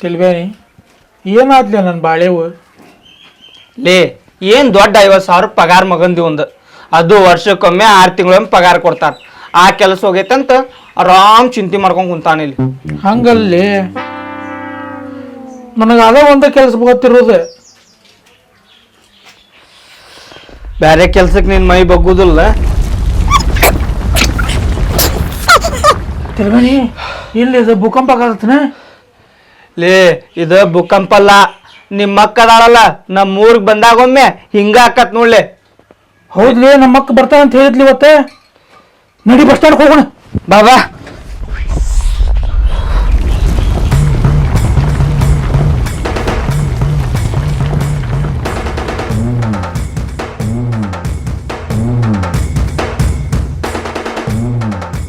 ತಿಳ್ಬೇನಿ ಏನಾದ್ಲಿ ನನ್ನ ಬಾಳೆವು ಲೇ ಏನ್ ದೊಡ್ಡ ಐವತ್ತು ಸಾವಿರ ಪಗಾರ ಮಗಂದಿ ಒಂದು? ಅದು ವರ್ಷಕ್ಕೊಮ್ಮೆ ಆರು ತಿಂಗಳೊಮ್ಮೆ ಪಗಾರ ಕೊಡ್ತಾರ. ಆ ಕೆಲಸ ಹೋಗೈತಂತ ಆರಾಮ್ ಚಿಂತೆ ಮಾಡ್ಕೊಂಡು ಕುಂತಾನ ಇಲ್ಲಿ. ಹಂಗಲ್ಲಿ ನನಗೆ ಅದ ಒಂದ ಕೆಲಸ ಗೊತ್ತಿರೋದು. ಬೇರೆ ಕೆಲ್ಸಕ್ಕೆ ನೀನು ಮೈ ಬಗ್ಗುದಿಲ್ಲ? ತಿಳ್ಬೇನಿ ಇಲ್ಲಿ ಇದು ಭೂಕಂಪ ಆಗತ್ತನ? ಲೇ ಇದ ಭೂಕಂಪಲ್ಲ. ನಿಮ್ಮ ಅಕ್ಕ ಅದಾಳಲ್ಲ ನಮ್ಮ ಊರಿಗೆ ಬಂದಾಗೊಮ್ಮೆ ಹಿಂಗ ಆಕತ್ ನೋಡ್ಲೆ. ಹೌದ್ಲಿ ನಮ್ಮ ಅಕ್ಕ ಬರ್ತಾವ ಅಂತ ಹೇಳಿದ್ಲಿ ಇವತ್ತ. ನಡಿ ಬಸ್ ಸ್ಟ್ಯಾಂಡ್ ಹೋಗೋಣ. ಬಾಬಾ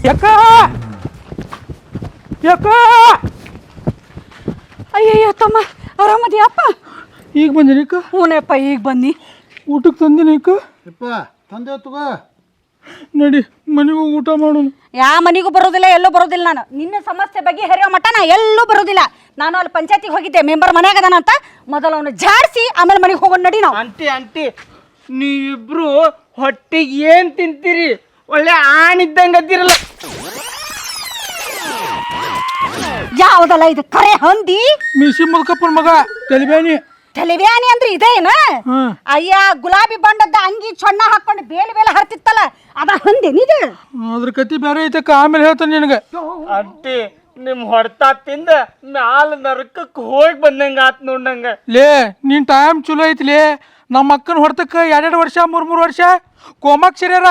ಯಾಕ ಯಾಕ ಆರಾಮದಿಯಪ್ಪ ಈಗ ಬಂದಿನಿಕ ಹ್ಞೂನಪ್ಪ ಈಗ ಬನ್ನಿ. ಊಟಕ್ಕೆ ತಂದಿನಿಕ ಯಪ್ಪ ತಂದೆ ತಗೋ ನಡಿ ಮನೆಗೂ ಊಟ ಮಾಡೋಣ. ಯಾ ಮನೆಗೂ ಬರೋದಿಲ್ಲ ಎಲ್ಲೂ ಬರೋದಿಲ್ಲ ನಾನು. ನಿನ್ನ ಸಮಸ್ಯೆ ಬಗ್ಗೆ ಹೆರಿಯೋ ಮಟ್ಟ ನಾ ಎಲ್ಲೂ ಬರೋದಿಲ್ಲ. ನಾನು ಅಲ್ಲಿ ಪಂಚಾಯತಿಗೆ ಹೋಗಿದ್ದೆ ಮೆಂಬರ್ ಮನೆಯಾಗ ಅದಾನ ಅಂತ. ಮೊದಲು ಅವನು ಜಾಡಿಸಿ ಆಮೇಲೆ ಮನೆಗೆ ಹೋಗೋಣ ನಡಿ ನಾವು. ಆಂಟಿ ಆಂಟಿ ನೀವಿಬ್ರು ಹೊಟ್ಟೆಗೆ ಏನು ತಿಂತೀರಿ? ಒಳ್ಳೆ ಆಣಿದ್ದಂಗೆ ಅದಿರಲ್ಲ. ಯಾವುದಲ್ಲ ಇದು? ಕರೆ ಹಂದಿ? ಮಿಸಿ ಮುಲ್ಕಪ್ಪನ ಮಗ ತಲಿಬೇನಿ. ತಲೆಬ್ಯಾನಿ ಅಂದ್ರೆ ಇದೇನ? ಹ್ಮ್. ಅಯ್ಯ ಗುಲಾಬಿ ಬಣ್ಣದ ಅಂಗಿ ಚೊಣ್ಣ ಹಾಕೊಂಡು ಬೇಲೆ ಬೇಲೆ ಹರ್ತಿತ್ತಲ್ಲ ಅದ ಹಂದಿ ನಿಜ? ಅದ್ರ ಕತಿ ಬೇರೆ ಐತಕ್ಕ ಆಮೇಲೆ ಹೇಳ್ತಾನೆ ನಿನಗೆ. ಅಟ್ಟಿ ನಿಮ್ ಹೊಡ್ತ ತಿಂದ ಮ್ಯಾಲ ನರಕಕ್ಕೆ ಹೋಗಿ ಬಂದಂಗ ಆತ್ ನೋಡಂಗ ಲೇ ನಿನ್ ಟೈಮ್ ಚಲೋ ಐತ್ಲಿ ನಮ್ಮ ಅಕ್ಕನ ಹೊಡ್ತಕ್ಕ ಎರಡೆರಡು ವರ್ಷ ಮೂರ್ ಮೂರು ವರ್ಷ. ಕೋಮಕ್ ಸೇರ್ಯಾರ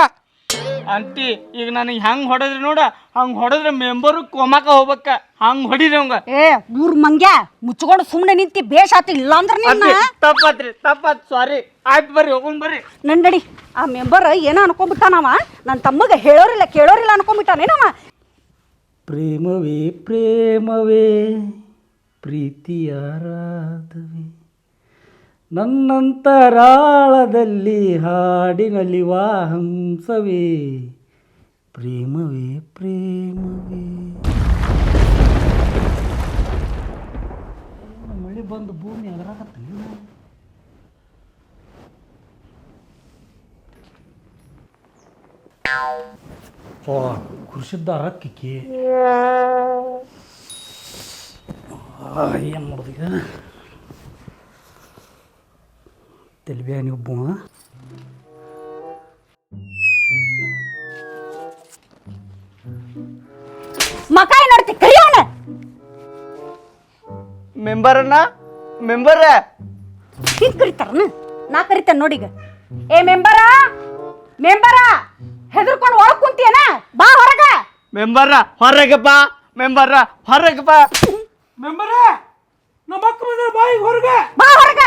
ಆಂಟಿ ಈಗ ನನಗೆ ಹೆಂಗ್ ಹೊಡೆದ್ರಿ ನೋಡ ಹಂಗ್ ಹೊಡೆದ್ರೆ ಮೆಂಬರು ಕೊಮಾಕ ಹೋಗ್ಬೇಕ. ಹಂಗ್ ಹೊಡಿರಿ ಅವಂಗ. ಏ ಮೂರ್ ಮಂಗ್ಯ ಮುಚ್ಕೊಂಡು ಸುಮ್ಮನೆ ನಿಂತಿ ಬೇಷ್ ಆತು ಇಲ್ಲ ಅಂದ್ರೆ ನಿನ್ನ? ತಪ್ಪಾತ್ರಿ ತಪ್ಪಾತ್ ಸಾರಿ ಆಯ್ತು ಬರ್ರಿ ಹೋಗೋಣ ಬರ್ರಿ. ನನ್ ನಡಿ ಆ ಮೆಂಬರ್ ಏನೋ ಅನ್ಕೊಂಡ್ಬಿಟ್ಟಾನವ? ನನ್ನ ತಮ್ಮಗ ಹೇಳೋರಿಲ್ಲ ಕೇಳೋರಿಲ್ಲ ಅನ್ಕೊಂಡ್ಬಿಟ್ಟಾನೇನವ ಪ್ರೇಮವೇ ಪ್ರೇಮವೇ ಪ್ರೀತಿಯಾರಾಧವೇ. ನನ್ನಂತರಾಳದಲ್ಲಿ ಹಾಡಿನಲ್ಲಿ ಹಂಸವೇ ಪ್ರೇಮವೇ ಪ್ರೇಮವೇ. ಮಳೆ ಬಂದು ಭೂಮಿ ಅದರಾಗತ್ತೆ ಕೃಷಿದ್ದ ರಕ್ಕಿಕ್ಕಿ ಏನು ಮಾಡೋದು ಈಗ? ತೆಲ್ಬ್ಯಾನಿ ಒಬ್ಬ ಮಕ ಏನ್ ನೋಡ್ತಿ ಕರಿಯೋಣ ಮೆಂಬರನ್ನ ಮೆಂಬರ? ಹಿಂಗ್ ಕರಿತಾರನ? ನಾ ಕರಿತೇನೆ ನೋಡಿಗ ಏ ಮೆಂಬರ? ಮೆಂಬರ? ಹೆದರ್ಕೊಂಡು ಒಳಗ್ ಕುಂತಿಯನ? ಬಾ ಹೊರಗ. ಮೆಂಬರ ಹೊರಗಪ್ಪ ಮೆಂಬರ ಹೊರಗಪ್ಪ ಮೆಂಬರ ನಮ್ಮ ಮಕ್ಕಳು ಬಂದ ಬಾಯಿ ಹೊರಗೆ. ಬಾ ಹೊರಗ.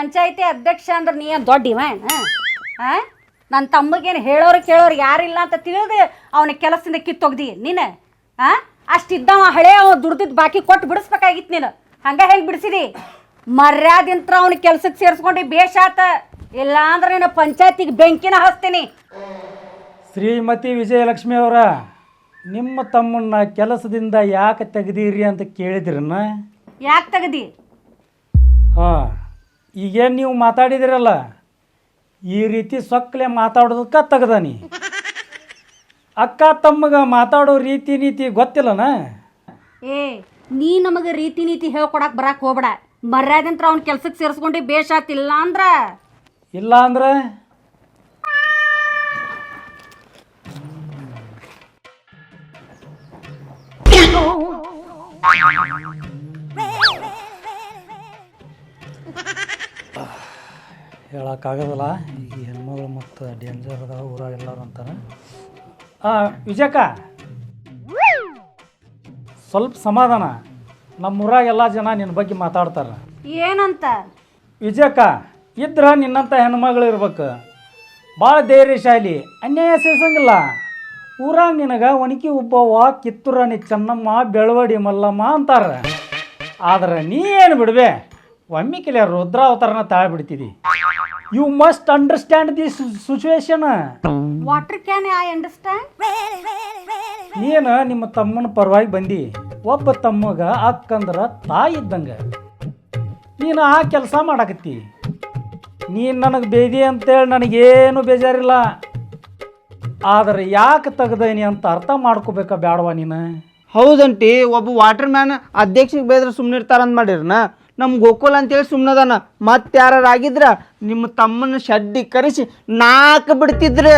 ಪಂಚಾಯತಿ ಅಧ್ಯಕ್ಷ ಅಂದ್ರೆ ನೀ ಏನು ದೊಡ್ಡ ಇವ ಏನ ಆ? ನನ್ನ ತಮ್ಮಗೇನು ಹೇಳೋರು ಕೇಳೋರು ಯಾರಿಲ್ಲ ಅಂತ ತಿಳಿದು ಅವನ ಕೆಲಸದಿಂದ ಕಿತ್ತೊಗ್ದಿ ನೀನು ಅಷ್ಟಿದ್ದ ಅಷ್ಟಿದ್ದವ ಹಳೆ ಅವ ದುಡ್ದಿದ್ದು ಬಾಕಿ ಕೊಟ್ಟು ಬಿಡಿಸ್ಬೇಕಾಗಿತ್ತು ನೀನು. ಹಂಗೆ ಹೆಂಗೆ ಬಿಡಿಸಿದಿ? ಮರ್ಯಾದಿಂತ್ರ ಅವನ ಕೆಲ್ಸಕ್ಕೆ ಸೇರಿಸ್ಕೊಂಡು ಬೇಷಾತ. ಇಲ್ಲ ಅಂದ್ರೆ ನೀನು ಪಂಚಾಯತಿಗೆ ಬೆಂಕಿನ ಹಚ್ತೀನಿ ಶ್ರೀಮತಿ ವಿಜಯಲಕ್ಷ್ಮಿ ಅವರ ನಿಮ್ಮ ತಮ್ಮನ್ನ ಕೆಲಸದಿಂದ ಯಾಕೆ ತೆಗೆದೀರಿ ಅಂತ ಕೇಳಿದ್ರನ್ನ ಯಾಕೆ ತೆಗೆದಿ? ಹಾಂ. ಈಗೇನು ನೀವು ಮಾತಾಡಿದಿರಲ್ಲ? ಈ ರೀತಿ ಸೊಕ್ಕಲೆ ಮಾತಾಡೋದಕ್ಕೆ ತೆಗ್ದಾನಿ. ಅಕ್ಕ ತಮ್ಮಗ ಮಾತಾಡೋ ರೀತಿ ನೀತಿ ಗೊತ್ತಿಲ್ಲನ? ಏ ನೀ ನಮಗೆ ರೀತಿ ನೀತಿ ಹೇಳ್ಕೊಡಕ್ ಬರಕ್ ಹೋಗ್ಬೇಡ. ಮರ್ಯಾದಂತ್ರ ಅವ್ನ ಕೆಲ್ಸಕ್ಕೆ ಸೇರಿಸ್ಕೊಂಡು ಬೇಷಾತಿಲ್ಲ ಅಂದ್ರ ಇಲ್ಲ ಅಂದ್ರೆ ಹೇಳೋಕ್ಕಾಗೋದಿಲ್ಲ. ಈ ಹೆಣ್ಮಗಳು ಮತ್ತು ಡೇಂಜರ್ ಅದಾವ ಊರಾಗ ಎಲ್ಲರೂ ಅಂತಾರೆ ಹಾಂ ವಿಜಯಕ್ಕ ಸ್ವಲ್ಪ ಸಮಾಧಾನ. ನಮ್ಮ ಊರಾಗ ಎಲ್ಲ ಜನ ನಿನ್ನ ಬಗ್ಗೆ ಮಾತಾಡ್ತಾರೆ. ಏನಂತ? ವಿಜಯಕ್ಕ ಇದ್ರ ನಿನ್ನಂಥ ಹೆಣ್ಮಗಳು ಇರ್ಬೇಕು. ಭಾಳ ಧೈರ್ಯಶಾಲಿ ಅನ್ಯಾಯ ಸೇಸಂಗಿಲ್ಲ ಊರಾಗ ನಿನಗೆ ಒಣಕಿ ಒಬ್ಬವ್ವ ಕಿತ್ತೂರಾಣಿ ಚೆನ್ನಮ್ಮ ಬೆಳವಡಿ ಮಲ್ಲಮ್ಮ ಅಂತಾರೆ. ಆದ್ರೆ ನೀ ಏನು ಬಿಡ್ಬೆ? ಒಮ್ಮಿಕಿಲೆ ರುದ್ರಾವತಾರನ ತಾಳ್ಬಿಡ್ತಿದಿ. You must understand the situation what can I understand ನೀನು ನಿಮ್ಮ ತಮ್ಮನ ಪರವಾಗಿ ಬಂದಿ. ಒಬ್ಬ ತಮ್ಮಗ ಅಕ್ಕಂದ್ರ ತಾಯಿ ಇದ್ದಂಗೆ. ನೀನು ಆ ಕೆಲಸ ಮಾಡಾಕತ್ತಿ. ನೀನು ನನಗೆ ಬೇದಿ ಅಂತೇಳಿ ನನಗೇನು ಬೇಜಾರಿಲ್ಲ. ಆದರೆ ಯಾಕೆ ತೆಗ್ದೇನಿ ಅಂತ ಅರ್ಥ ಮಾಡ್ಕೋಬೇಕಾ ಬ್ಯಾಡವಾ ನೀನು? ಹೌದಂಟಿ ಒಬ್ಬ ವಾಟರ್ ಮ್ಯಾನ್ ಅಧ್ಯಕ್ಷಿಗೆ ಬೇದ್ರೆ ಸುಮ್ಮನೆ ಇರ್ತಾರಂತ ಮಾಡಿರ್ನ. ನಮ್ಮ ಗೋಕುಲ್ ಅಂತೇಳಿ ಸುಮ್ಮನದಾನ ಮತ್ತೆ ಯಾರಾಗಿದ್ರ ನಿಮ್ಮ ತಮ್ಮನ ಶಡ್ಡಿ ಕರೆಸಿ ನಾಲ್ಕು ಬಿಡ್ತಿದ್ರೆ.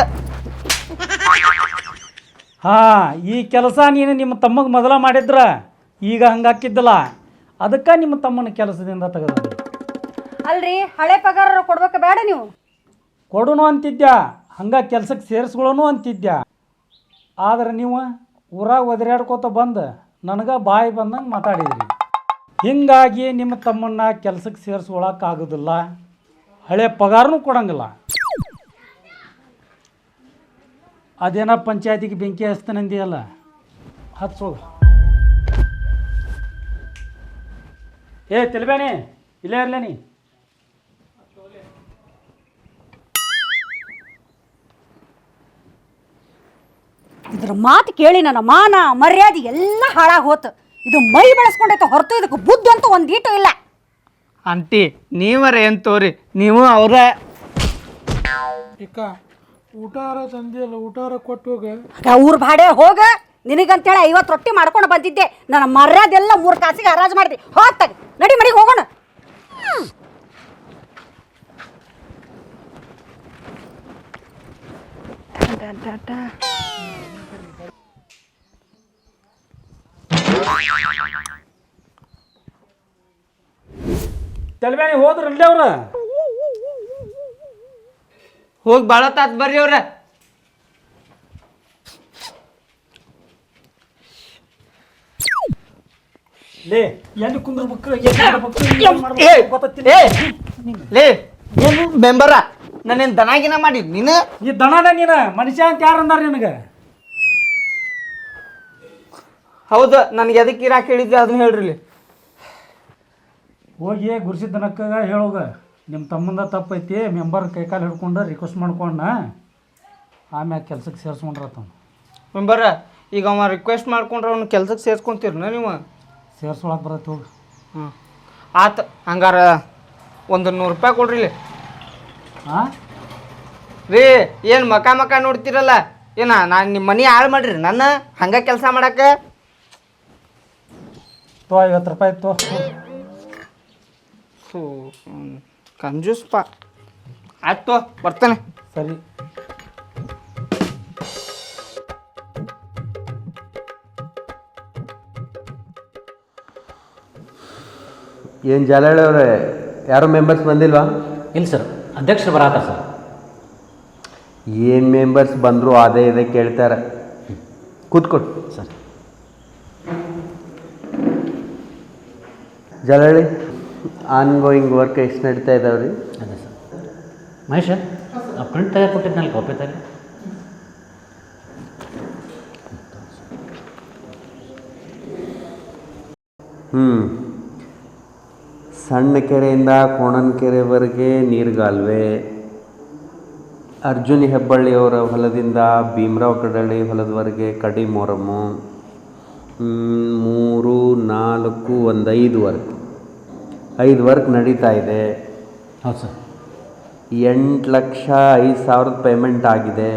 ಹಾ ಈ ಕೆಲಸ ನೀನು ನಿಮ್ಮ ತಮ್ಮಗೆ ಮೊದಲ ಮಾಡಿದ್ರ. ಈಗ ಹಂಗಾಕಿದ್ದಲ್ಲ ಅದಕ್ಕೆ ನಿಮ್ಮ ತಮ್ಮನ ಕೆಲಸದಿಂದ ತೆಗೆದ ಅಲ್ರಿ ಹಳೆ ಪಗಾರ ಕೊಡ್ಬೇಕ ಬೇಡ ನೀವು. ಕೊಡೋಣ ಅಂತಿದ್ಯಾ? ಹಂಗ ಕೆಲ್ಸಕ್ಕೆ ಸೇರಿಸ್ಕೊಳ್ಳೋನು ಅಂತಿದ್ಯಾ? ಆದ್ರೆ ನೀವು ಊರಾಗ ಒದರಾಡ್ಕೋತ ಬಂದು ನನಗೆ ಬಾಯಿ ಬಂದಂಗೆ ಮಾತಾಡಿದ್ರಿ. ಹಿಂಗಾಗಿ ನಿಮ್ಮ ತಮ್ಮನ್ನ ಕೆಲ್ಸಕ್ಕೆ ಸೇರಿಸ್ಕೊಳಕ್ಕಾಗೋದಿಲ್ಲ ಹಳೆ ಪಗಾರನೂ ಕೊಡಂಗಿಲ್ಲ. ಅದೇನ ಪಂಚಾಯತಿಗೆ ಬೆಂಕಿ ಹಚ್ತಾನಂದಿಯಲ್ಲ? ಹಚ್ಚೋಗ ಏ ತಿಳ್ಬೇನಿ ಇಲ್ಲೇ ಇರ್ಲೇನಿ ಇದ್ರ ಮಾತು ಕೇಳಿ ನನ್ನ ಮಾನ ಮರ್ಯಾದೆ ಎಲ್ಲ ಹಾಳಾಗಿ ಹೋತು. ಇದು ಮೈ ಬೆಳೆಸ್ಕೊಂಡೈತೆ ಹೊರತು ಇದಕ್ಕೆ ಬುದ್ಧಿ ಅಂತೂ ಒಂದೀಟು ಇಲ್ಲ. ಆಂಟಿ ನೀವರ ಏನು ತೋರಿ ನೀವು ಅವ್ರ. ಇಕ್ಕ ಊಟಾರ ತಂದಿಯಲ್ಲ ಊಟಾರ ಕೊಟ್ಟು ಹೋಗ. ಆ ಊರ್ ಭಾಡೆ ಹೋಗ. ನಿನಗಂತೇಳಿ ಐವತ್ತು ರೊಟ್ಟಿ ಮಾಡ್ಕೊಂಡು ಬಂದಿದ್ದೆ. ನನ್ನ ಮರ್ಯಾದೆಲ್ಲ ಮೂರು ಕಾಸಿಗೆ ಹರಾಜು ಮಾಡಿದೆ. ಹೋಗ್ತಾಗ ನಡಿ ಮನೆಗೆ ಹೋಗೋಣ. ಹೋದ್ರಲ್ಲೇ ಅವ್ರ? ಹೋಗಿ ಭಾಳ ತಾತ್ ಬರ್ರಿ ಅವ್ರ. ಲೇ ಎಲ್ಲಿ ಕುಂದ್ರಬೇಕು ಲೇ ಏನು ಮೆಂಬರ? ನಾನೇನು ದನಾಗಿನ ಮಾಡಿ ನೀನು? ಈ ದನನ ನೀನ? ಮನುಷ್ಯ ಅಂತ ಯಾರು ಅಂದಾರ ನಿನಗೆ? ಹೌದು ನನಗೆ ಅದಕ್ಕೆ ಇರಾಕ್ ಹೇಳಿದ್ದೆ ಅದನ್ನ ಹೇಳ್ರಿ ಹೋಗಿ ಗುರ್ಸಿ ತನಕ ಹೇಳೋಗ ನಿಮ್ಮ ತಮ್ಮಂದ ತಪ್ಪೈತಿ ಮೆಂಬರ್ ಕೈಕಾಲು ಹಿಡ್ಕೊಂಡು ರಿಕ್ವೆಸ್ಟ್ ಮಾಡ್ಕೊಂಡ ಆಮ್ಯಾಗ ಕೆಲ್ಸಕ್ಕೆ ಸೇರಿಸ್ಕೊಂಡ್ರತ್ತ ಮೆಂಬರ ಈಗ ಅವ ರಿಕ್ವೆಸ್ಟ್ ಮಾಡ್ಕೊಂಡ್ರೆ ಅವ್ನ ಕೆಲ್ಸಕ್ಕೆ ಸೇರ್ಕೊಂತೀರನ ನೀವು? ಸೇರ್ಸ್ಕೊಳಕ್ಕೆ ಬರತ್ತೆ ಹೋಗಿ. ಹ್ಞೂ ಆತ ಹಂಗಾರ ಒಂದು ನೂರು ರೂಪಾಯಿ ಕೊಡ್ರಿ ಇಲ್ಲಿ. ಹಾಂ ರೀ ಏನು ಮಕ ಮಕ ನೋಡ್ತೀರಲ್ಲ ಏನ ನಾನು ನಿಮ್ಮ ಮನೆ ಹಾಳು ಮಾಡ್ರಿ ನನ್ನ ಹಂಗ ಕೆಲಸ ಮಾಡಕ್ಕೆ ತೋ ಐವತ್ತು ರೂಪಾಯಿ ತೋ ಕಂಜೂಸ್ ಪಾ. ಆಯ್ತು ಬರ್ತಾನೆ. ಸರಿ. ಏನು ಜಾಲಹಳ್ಳಿ ಅವರೇ ಯಾರು ಮೆಂಬರ್ಸ್ ಬಂದಿಲ್ವಾ? ಇಲ್ಲ ಸರ್ ಅಧ್ಯಕ್ಷರು ಬರಾತ ಸರ್. ಏನು ಮೆಂಬರ್ಸ್ ಬಂದರು ಅದೇ ಇದೇ ಕೇಳ್ತಾರೆ. ಕೂತ್ಕೊಡು sir ongoing on going work ಎಷ್ಟು ನಡೀತಾ ಇದ್ದಾವೆ ರೀ ಅದೇ ಸರ್. ಮಹೇಶ ಆ ಪ್ರಿಂಟ್ ತೆಗೆದು ಕೊಟ್ಟಿದ್ನಲ್ಲ ಕಾಪಿ ತೆಗೆ ಹ್ಞೂ ಸಣ್ಣ ಕೆರೆಯಿಂದ ಕೋಣನಕೆರೆವರೆಗೆ ನೀರ್ಗಾಲ್ವೆ. ಅರ್ಜುನ್ ಹೆಬ್ಬಳ್ಳಿಯವರ ಹೊಲದಿಂದ ಭೀಮರಾವ್ ಕಡಳ್ಳಿ ಹೊಲದವರೆಗೆ ಕಡಿ ಮೊರಮು ಮೂರು ನಾಲ್ಕು ಒಂದು ಐದು ವರ್ಕ್. ಐದು ವರ್ಕ್ ನಡೀತಾ ಇದೆ. ಹೌದು ಸರ್. ಎಂಟು ಲಕ್ಷ ಐದು ಸಾವಿರದ ಪೇಮೆಂಟ್ ಆಗಿದೆ.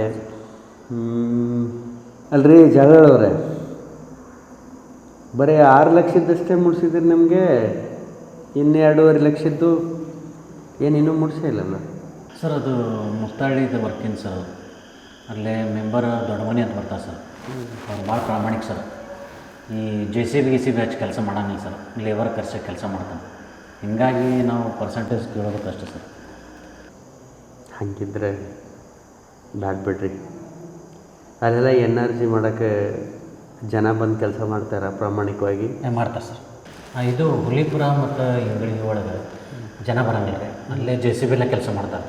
ಅಲ್ರಿ ಜಗಳವ್ರೆ ಬರೀ ಆರು ಲಕ್ಷದಷ್ಟೇ ಮುಡಿಸಿದ್ರಿ ನಮಗೆ? ಇನ್ನೆರಡೂವರೆ ಲಕ್ಷದ್ದು ಏನು ಇನ್ನೂ ಮುಡ್ಸೇ ಇಲ್ಲಲ್ಲ ಸರ್ ಅದು ಮುಸ್ತಾಳಿದ ವರ್ಕಿನ್ ಸರ್? ಅಲ್ಲೇ ಮೆಂಬರ್ ದೊಡ್ಡ ಮನೆ ಅಂತ ಬರ್ತಾರೆ ಸರ್. ಅವ್ರು ಭಾಳ ಪ್ರಾಮಾಣಿಕ ಸರ್. ಈ ಜೆ ಸಿ ಬಿ ಗಿ ಸಿ ಬಿ ಹಚ್ಚಿ ಕೆಲಸ ಮಾಡೋಣ ಸರ್. ಲೇಬರ್ ಖರ್ಚಾಗಿ ಕೆಲಸ ಮಾಡ್ತಾನೆ. ಹಿಂಗಾಗಿ ನಾವು ಪರ್ಸೆಂಟೇಜ್ ಕೇಳೋದಕ್ಕೆ ಅಷ್ಟೇ ಸರ್. ಹಂಗಿದ್ರೆ ಬ್ಯಾಡ್ ಬಿಡ್ರಿ. ಅಲ್ಲೆಲ್ಲ ಎನ್ ಆರ್ ಜಿ ಮಾಡೋಕ್ಕೆ ಜನ ಬಂದು ಕೆಲಸ ಮಾಡ್ತಾರ ಪ್ರಾಮಾಣಿಕವಾಗಿ? ಮಾಡ್ತಾರೆ ಸರ್. ಇದು ಹುಲಿಪುರ ಮತ್ತು ಇಂಗಳಿಗೆ ಒಳಗೆ ಜನ ಬರೋಂಗಿಲ್ಲ ರೀ ಅಲ್ಲೇ ಜೆ ಸಿ ಬಿಲೇ ಕೆಲಸ ಮಾಡ್ತಾರೆ.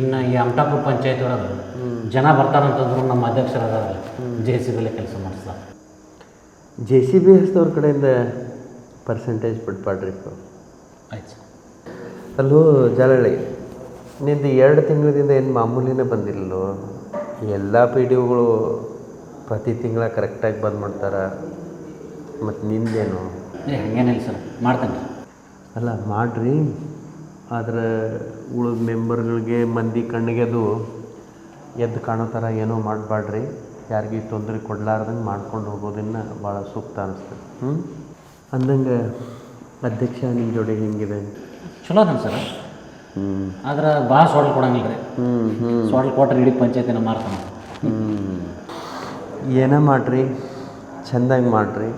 ಇನ್ನು ಈ ಅಮಟಾಪುರ ಪಂಚಾಯತ್ ಒಳಗೆ ಜನ ಬರ್ತಾರಂತಂದ್ರು ನಮ್ಮ ಅಧ್ಯಕ್ಷರಾದ ಜೆ ಸಿ ಬಿಲೇ ಕೆಲಸ ಮಾಡಿಸ್ತಾರೆ. ಜೆ ಸಿ ಬಿ ಹಸ್ದವ್ರ ಕಡೆಯಿಂದ ಪರ್ಸೆಂಟೇಜ್ ಬಿಟ್ಪಾಡ್ರಿ ಆಯ್ತು. ಅಲ್ಲೂ ಜಾಲಳಿ ನಿಂದು ಎರಡು ತಿಂಗಳಿಂದ ಏನು ಮಾಮೂಲಿನೇ ಬಂದಿಲ್ಲೋ ಎಲ್ಲ ಪಿ ಡಿ ಒಗಳು ಪ್ರತಿ ತಿಂಗಳ ಕರೆಕ್ಟಾಗಿ ಬಂದ್ ಮಾಡ್ತಾರೆ ಮತ್ತು ನಿಂದೇನು? ಏ ಹಂಗೇನಿಲ್ಲ ಸರ್ ಮಾಡ್ತೇನೆ ಅಲ್ಲ ಮಾಡ್ರಿ ಆದ್ರೆ ಉಳಿದ ಮೆಂಬರ್ಗಳಿಗೆ ಮಂದಿ ಕಣ್ಣಿಗೆ ಅದು ಎದ್ದು ಕಾಣೋ ಥರ ಏನೋ ಮಾಡಬೇಡ್ರಿ ಯಾರಿಗೂ ತೊಂದರೆ ಕೊಡಲಾರ್ದಂಗೆ ಮಾಡ್ಕೊಂಡು ಹೋಗೋದನ್ನು ಭಾಳ ಸೂಕ್ತ ಅನಿಸ್ತದೆ. ಹ್ಞೂ ಅಂದಂಗೆ ಅಧ್ಯಕ್ಷ ನಿಮ್ಮ ಜೋಡಿ ಹೆಂಗಿದೆ? ಚಲೋ ಅದನ್ ಸರ್. ಹ್ಞೂ ಆದ್ರೆ ಭಾಳ ಸೊಡಲ್ ಕೊಡಂಗಿಲ್ಲ ರೀ. ಹ್ಞೂ ಸೋಡಲ್ ಕೊಟ್ರೆ ಇಡೀ ಪಂಚಾಯತಿನ ಮಾರ್ತಾನೆ. ಏನೇ ಮಾಡಿರಿ? ಚೆಂದಾಗಿ ಮಾಡಿರಿ.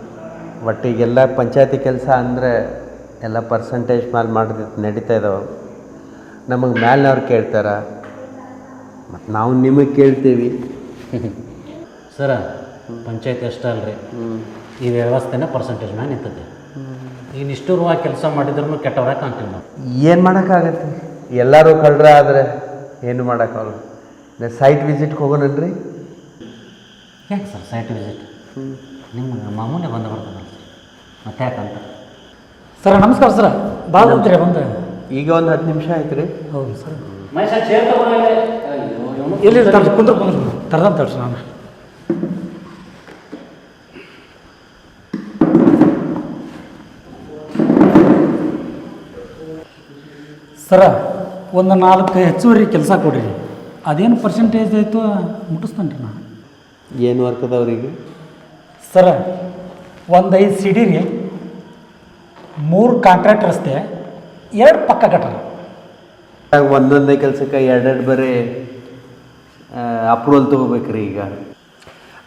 ಒಟ್ಟಿಗೆಲ್ಲ ಪಂಚಾಯತಿ ಕೆಲಸ ಅಂದರೆ ಎಲ್ಲ ಪರ್ಸಂಟೇಜ್ ಮೇಲೆ ಮಾಡಿದ ನಡೀತಾ ಇದಾವೆ. ನಮಗೆ ಮ್ಯಾಲಿನವ್ರು ಕೇಳ್ತಾರೆ. ಮತ್ತು ನಾವು ನಿಮಗೆ ಕೇಳ್ತೀವಿ. ಸರ ಪಂಚಾಯತ್ ಎಷ್ಟು ಅಲ್ರಿ? ಈ ವ್ಯವಸ್ಥೆನೇ ಪರ್ಸೆಂಟೇಜ್ ಮ್ಯಾಗ ನಿಂತದೆ ಈಗ ನಿಷ್ಠುರವಾಗಿ ಕೆಲಸ ಮಾಡಿದ್ರು ಕೆಟ್ಟವರ ಕಾಣ್ತೀವಿ ನಾವು. ಏನು ಮಾಡೋಕ್ಕಾಗತ್ತೆ? ಎಲ್ಲರೂ ಕಳ್ರ ಆದರೆ ಏನು ಮಾಡೋಕ್ಕಾಗಲ್ಲ. ಸೈಟ್ ವಿಸಿಟ್ಗೆ ಹೋಗೋಣನ್ರಿ? ಯಾಕೆ ಸರ್ ಸೈಟ್ ವಿಸಿಟ್ ನಿಮ್ಮ ಮಾಮೂಲಿ ಬಂದು ಬರ್ತದಲ್ಲ ಮತ್ತೆ ಯಾಕಂತ ಸರ್ ನಮಸ್ಕಾರ ಸರ್. ಭಾಳ ಅಂತೀರಿ ಬಂದ ಈಗ ಒಂದು ಹತ್ತು ನಿಮಿಷ ಆಯ್ತು ರೀ ಹೌದು ಸರ್. ತರ್ರಿ ಕುಂದ್ರ ಕುಂದ್ರ. ತರ್ದಂತ ನಾನು. ಸರ ಒಂದು ನಾಲ್ಕು ಹೆಚ್ಚುವರಿ ಕೆಲಸ ಕೊಡ್ರಿ. ಅದೇನು ಪರ್ಸೆಂಟೇಜ್ ಆಯಿತು? ಮುಟ್ಟಿಸ್ತಾನೆ ರೀ ನಾನು ಏನು ವರ್ಕ್ ಅದಾವ್ರಿಗೆ ಸರ ಒಂದು ಐದು ಸಿಡಿ ರೀ ಮೂರು ಕಾಂಟ್ರಾಕ್ಟ್ ರಸ್ತೆ ಎರಡು ಪಕ್ಕ ಕಟ್ಟರ ಒಂದೊಂದೇ ಕೆಲಸಕ್ಕೆ ಎರಡೆರಡು ಬರೀ ಅಪ್ರೂವಲ್ ತೊಗೋಬೇಕ್ರಿ ಈಗ.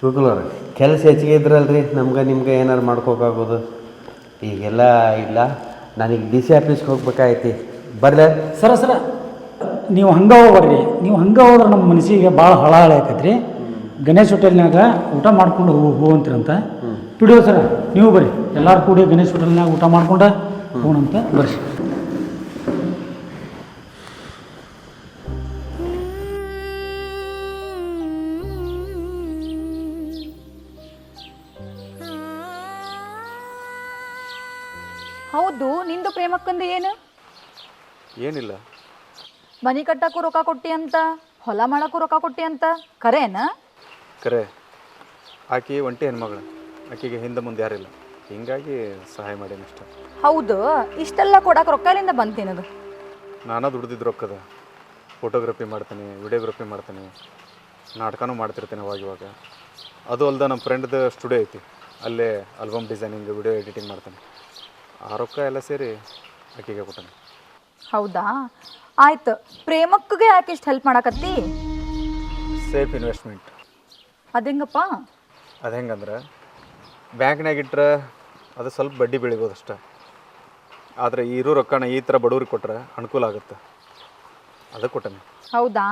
ಗೋಕುಲ್ ಅವ್ರೆ ಕೆಲಸ ಹೆಚ್ಚಿಗೆ ಇದ್ರಲ್ರಿ ನಮ್ಗೆ ನಿಮ್ಗೆ ಏನಾರು ಮಾಡ್ಕೋಕ್ಕಾಗೋದು ಈಗೆಲ್ಲ ಇಲ್ಲ ನನಗೆ ಡಿ ಸಿ ಆಫೀಸ್ಗೆ ಹೋಗ್ಬೇಕಾಯ್ತಿ. ಬರಲ? ಸರ ಸರ ನೀವು ಹಂಗೆ ಹೋಗ್ಬರ್ರಿ ನೀವು ಹಂಗೆ ಹೋದ್ರೆ ನಮ್ಮ ಮನಸ್ಸಿಗೆ ಭಾಳ ಹಳ ಹಳ ಆಕೈತ್ರಿ. ಗಣೇಶ್ ಹೋಟೆಲ್ನಾಗ ಊಟ ಮಾಡ್ಕೊಂಡು ಹೋಗು ಹೋಗಂತೀರಂತ ಬಿಡಿಯೋ ಸರ ನೀವು ಬರ್ರಿ. ಎಲ್ಲರೂ ಕೂಡಿ ಗಣೇಶ್ ಹೋಟೆಲ್ನಾಗ ಊಟ ಮಾಡ್ಕೊಂಡು ಹೋಣಂತ ಬರ್ರಿ. ಮನಿ ಕಟ್ಟಕ್ಕೂ ರೊಕ್ಕ ಕೊಟ್ಟಿ ಅಂತ ಹೊಲ ಮಾಡಕ್ಕೂ ರೊಕ್ಕ ಕೊಟ್ಟಿ ಅಂತ ಕರೇನ? ಕರೆ. ಆಕೆ ಒಂಟಿ ಹೆಣ್ಮಗಳು. ಆಕೆಗೆ ಹಿಂದೆ ಮುಂದೆ ಯಾರಿಲ್ಲ. ಹಿಂಗಾಗಿ ಸಹಾಯ ಮಾಡೇನಿ ಅಷ್ಟೆ ಹೌದು ಇಷ್ಟೆಲ್ಲ ಕೊಡಕ್ಕೆ ರೊಕ್ಕ ಎಲ್ಲಿಂದ ಬಂತು ಅದು ನಾನಾ ದುಡ್ದಿದ್ದು ರೊಕ್ಕದ. ಫೋಟೋಗ್ರಫಿ ಮಾಡ್ತೀನಿ ವಿಡಿಯೋಗ್ರಫಿ ಮಾಡ್ತೀನಿ ನಾಟಕನೂ ಮಾಡ್ತಿರ್ತೀನಿ ಅವಾಗ ಇವಾಗ. ಅದು ಅಲ್ಲದೆ ನಮ್ಮ ಫ್ರೆಂಡ್ದು ಸ್ಟುಡಿಯೋ ಐತಿ. ಅಲ್ಲೇ ಆಲ್ಬಮ್ ಡಿಸೈನಿಂಗ್ ವಿಡಿಯೋ ಎಡಿಟಿಂಗ್ ಮಾಡ್ತಾನೆ. ಆ ರೊಕ್ಕ ಎಲ್ಲ ಸೇರಿ ಆಕೆಗೆ ಕೊಟ್ಟೆ ಹೌದಾ? ಆಯ್ತು. ಪ್ರೇಮಕ್ಕಗೆ ಯಾಕೆ ಇಷ್ಟು ಹೆಲ್ಪ್ ಮಾಡಕತ್ತಿ? ಸೇಫ್ ಇನ್ವೆಸ್ಟ್ಮೆಂಟ್ ಅದೇಂಗಪ್ಪ ಅದು ಹೆಂಗಂದ್ರೆ ಬ್ಯಾಂಕ್ನಾಗ ಇಟ್ರೆ ಅದು ಸ್ವಲ್ಪ ಬಡ್ಡಿ ಬೆಳಿಬೋದು ಅಷ್ಟೆ. ಆದರೆ ಇರೋ ರೊಕ್ಕನ ಈ ಥರ ಬಡವ್ರಿಗೆ ಕೊಟ್ರೆ ಅನುಕೂಲ ಆಗುತ್ತೆ. ಅದಕ್ಕೆ ಕೊಟ್ಟನೆ. ಹೌದಾ?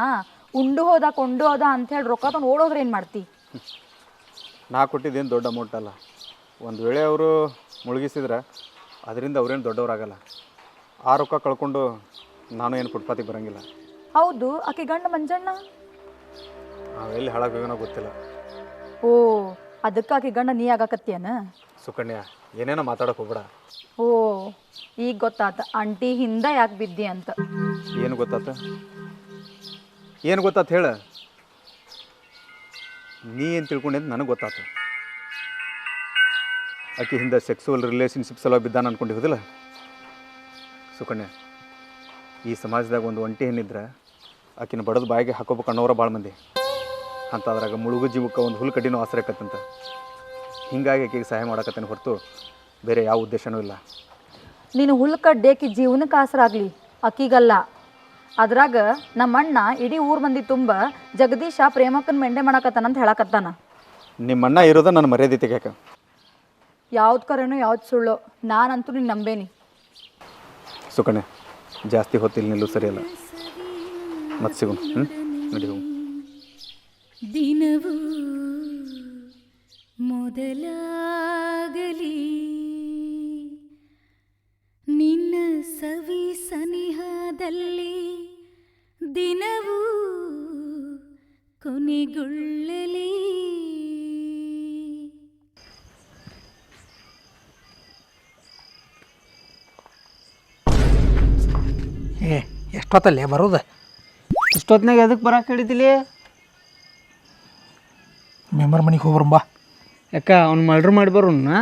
ಉಂಡು ಹೋದ ಕೊಂಡು ಹೋದ ಅಂಥೇಳಿ ರೊಕ್ಕ ತಗೊಂಡು ಓಡೋದ್ರೆ ಏನು ಮಾಡ್ತಿ? ನಾ ಕೊಟ್ಟಿದ್ದೇನು ದೊಡ್ಡ ಅಮೌಂಟ್ ಅಲ್ಲ. ಒಂದು ವೇಳೆ ಅವರು ಮುಳುಗಿಸಿದ್ರೆ ಅದರಿಂದ ಅವ್ರೇನು ದೊಡ್ಡವರಾಗಲ್ಲ. ಆ ರೊಕ್ಕ ಕಳ್ಕೊಂಡು ನಾನು ಏನು ಫುಟ್ಪಾತಿಗೆ ಬರಂಗಿಲ್ಲ. ಹೌದು ಆಕೆ ಗಂಡ ಮಂಜಣ್ಣ? ನಾವೆಲ್ಲಿ ಹಾಳಾಗೋಗನೋ ಗೊತ್ತಿಲ್ಲ. ಓ ಅದಕ್ಕೆ ಆಕೆ ಗಂಡ ನೀ ಆಗಾಕತ್ತೀಯನ? ಸುಕನ್ಯಾ ಏನೇನೋ ಮಾತಾಡೋಕೆ ಹೋಗ್ಬೇಡ. ಓ ಈಗ ಗೊತ್ತಾತ ಅಂಟಿ ಹಿಂದ ಯಾಕೆ ಬಿದ್ದಿ ಅಂತ. ಏನು ಗೊತ್ತಾತ? ಏನು ಗೊತ್ತಾತ ಹೇಳ? ನೀ ಏನು ತಿಳ್ಕೊಂಡೆ ಅಂತ ನನಗೆ ಗೊತ್ತಾತು. ಆಕೆ ಹಿಂದೆ ಸೆಕ್ಸುವಲ್ ರಿಲೇಷನ್ಶಿಪ್ಸ್ ಸಲ ಬಿದ್ದಾನ ಅನ್ಕೊಂಡಿರೋದಿಲ್ಲ ಸುಕನ್ಯಾ. ಈ ಸಮಾಜದಾಗ ಒಂದು ಒಂಟಿ ಹೆಣ್ಣಿದ್ರೆ ಆಕಿನ ಬಡದ ಬಾಯಿಗೆ ಹಾಕೋಬೇಕು ಅನ್ನೋರ ಭಾಳ ಮಂದಿ. ಅಂತ ಅದ್ರಾಗ ಮುಳುಗು ಜೀವಕ್ಕೆ ಒಂದು ಹುಲ್ಲು ಕಡ್ಡಿನೂ ಆಸರೆ ಆಕತ್ತಂತ. ಹಿಂಗಾಗಿ ಆಕೆಗೆ ಸಹಾಯ ಮಾಡಕತ್ತೇನೆ ಹೊರತು ಬೇರೆ ಯಾವ ಉದ್ದೇಶನೂ ಇಲ್ಲ. ನೀನು ಹುಲ್ಲು ಕಡ್ಡೇಕಿ ಜೀವನಕ್ಕೆ ಆಸರಾಗ್ಲಿ. ಅಕ್ಕಿಗಲ್ಲ ಅದ್ರಾಗ ನಮ್ಮ ಅಣ್ಣ ಇಡೀ ಊರ್ ಮಂದಿ ತುಂಬ ಜಗದೀಶ ಪ್ರೇಮಕ್ಕನ ಮೆಂಡೆ ಮಾಡಕತ್ತಾನಂತ ಹೇಳಕತ್ತಾನ. ನಿಮ್ಮಣ್ಣ ಇರೋದ ನನ್ನ ಮರ್ಯಾದೆ ತೆಗ್ಯಾಕ. ಯಾವ್ದು ಕರೆನೋ ಯಾವ್ದು ಸುಳ್ಳು. ನಾನಂತೂ ನೀನು ನಂಬೇನಿ. ಸುಕನ್ಯಾ ಜಾಸ್ತಿ ಹೊತ್ತಿಲ್ಲ ನಿಲ್ಲು ಸರಿಯಲ್ಲ ಮತ್ತೆ ಸಿಗೋಣ ನಡಿ ದಿನವೂ ಮೊದಲಾಗಲಿ. ನಿನ್ನ ಸವಿ ಸನಿಹದಲ್ಲಿ ದಿನವೂ ಕೊನೆಗೊಳ್ಳಲಿ. ಏ ಎಷ್ಟೊತ್ತಲ್ಲೇ ಬರೋದು? ಇಷ್ಟೊತ್ತಿನಾಗ ಎದಕ್ಕೆ ಬರಕ್ಕೆ ಹಿಡಿದಿಲಿ ಮೆಂಬರ್ ಮನೆಗೆ ಹೋಗ್ಬರಂಬಾ ಯಾಕ ಅವ್ನು ಮರ್ಡ್ರ್ ಮಾಡಿ ಬರೋಣ